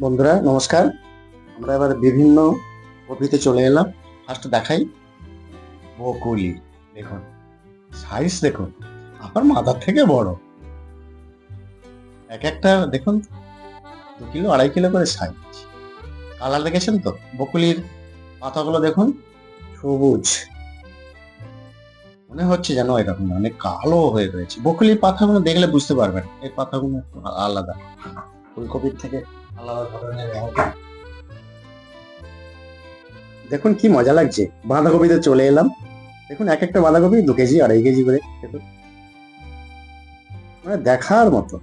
বন্ধুরা, নমস্কার। আমরা এবার বিভিন্ন কপিতে চলে এলাম। ফার্স্ট দেখাই বকুলি। দেখুন সাইজ দেখুন আমার মাথার থেকে বড়। এক একটা, দেখুন, দু কিলো, আড়াই কিলো করে সাইজ কালার দেখেছেন তো? বকুলির পাতাগুলো দেখুন, সবুজ। মনে হচ্ছে যেন এরকম অনেক কালো হয়ে রয়েছে। বকুলির পাতাগুলো দেখলে বুঝতে পারবেন এই পাতাগুলো একটু আলাদা। ফুলকপির থেকে। দেখুন কি মজা লাগছে। বাঁধাকপিতে চলে এলাম। দেখুন এক একটা বাঁধাকপি দু কেজি, আড়াই কেজি করে মানে দেখার মতো।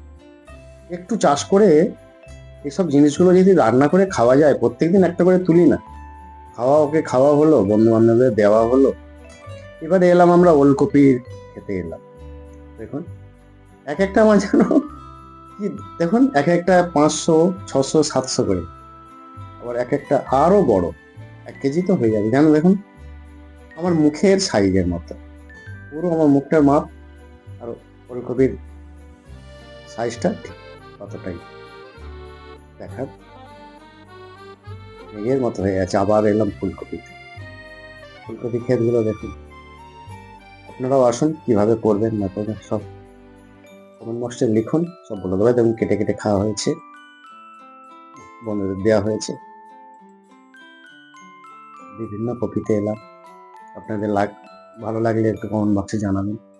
একটু চাষ করে এসব জিনিসগুলো যদি রান্না করে খাওয়া যায়, প্রত্যেকদিন একটা করে তুলি না। খাওয়া ওকে খাওয়া হলো বন্ধু বান্ধবদের দেওয়া হলো। এবারে এলাম আমরা ওলকপির খেতে এলাম। দেখুন, এক একটা আমার দেখুন, এক একটা পাঁচশো, ছশো, সাতশো করে। আবার এক একটা আরও বড়, এক কেজি তো হয়ে যাবে। জানো দেখুন, আমার মুখের সাইজের মতো। পুরো আমার মুখটার মাপ আর ফুলকপির সাইজটা ঠিক কতটাই দেখার মেঘের মতো হয়ে গেছে, আবার এলাম ফুলকপিতে। ফুলকপি ক্ষেতগুলো দেখুন। আপনারাও আসুন, কীভাবে করবেন না করবেন, সব কমেন্ট বক্সে লিখুন, সব বলে দেবে দেখুন কেটে কেটে খাওয়া হয়েছে। বন্ধুদের দেওয়া হয়েছে। বিভিন্ন কপিতে এলাম। আপনাদের লাগ, ভালো লাগলে একটু কমেন্ট বক্সে জানাবেন।